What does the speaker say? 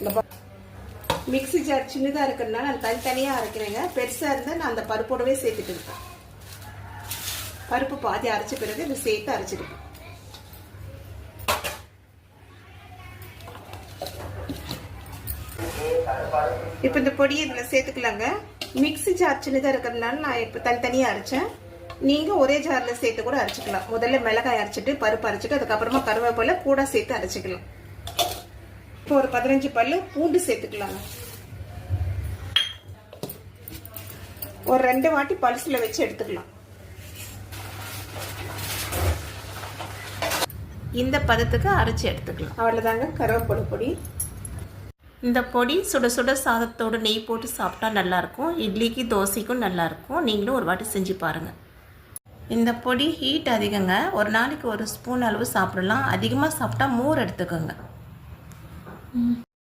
இந்த mixie jar சின்னதாக இருக்கிறதுனால நான் தனித்தனியாக அரைக்கிறேங்க. பெருசாக இருந்தால் நான் அந்த பருப்போடவே சேர்த்துட்டு இருப்பேன். பருப்பு பாதி அரைச்ச பிறகு இதை சேர்த்து அரைச்சிருப்பேன் இப்போ இந்த பொடியை இதில் சேர்த்துக்கலாங்க. மிக்ஸி ஜார் சின்னதாக இருக்கிறதுனால நான் இப்போ தனித்தனியாக அரைச்சேன். நீங்கள் ஒரே ஜாரில் சேர்த்து கூட அரைச்சிக்கலாம். முதல்ல மிளகாய் அரைச்சிட்டு பருப்பு அரைச்சிட்டு அதுக்கப்புறமா கருவேப்பிலை கூட சேர்த்து அரைச்சிக்கலாம். இப்போ ஒரு பதினஞ்சு பல்லு பூண்டு சேர்த்துக்கலாங்க ஒரு ரெண்டு வாட்டி பல்சில் வச்சு எடுத்துக்கலாம். இந்த பதத்துக்கு அரைச்சி எடுத்துக்கலாம். அவ்வளோதாங்க கருவேப்பிலை பொடி. இந்த பொடி சுட சுட சாதத்தோட நெய் போட்டு சாப்பிட்டா நல்லாயிருக்கும். இட்லிக்கு தோசைக்கும் நல்லாயிருக்கும். நீங்களும் ஒரு வாட்டி செஞ்சு பாருங்கள் இந்த பொடி ஹீட் அதிகங்க. ஒரு நாளைக்கு ஒரு ஸ்பூன் அளவு சாப்பிடலாம். அதிகமாக சாப்பிட்டா மோர் எடுத்துக்கோங்க. Mm.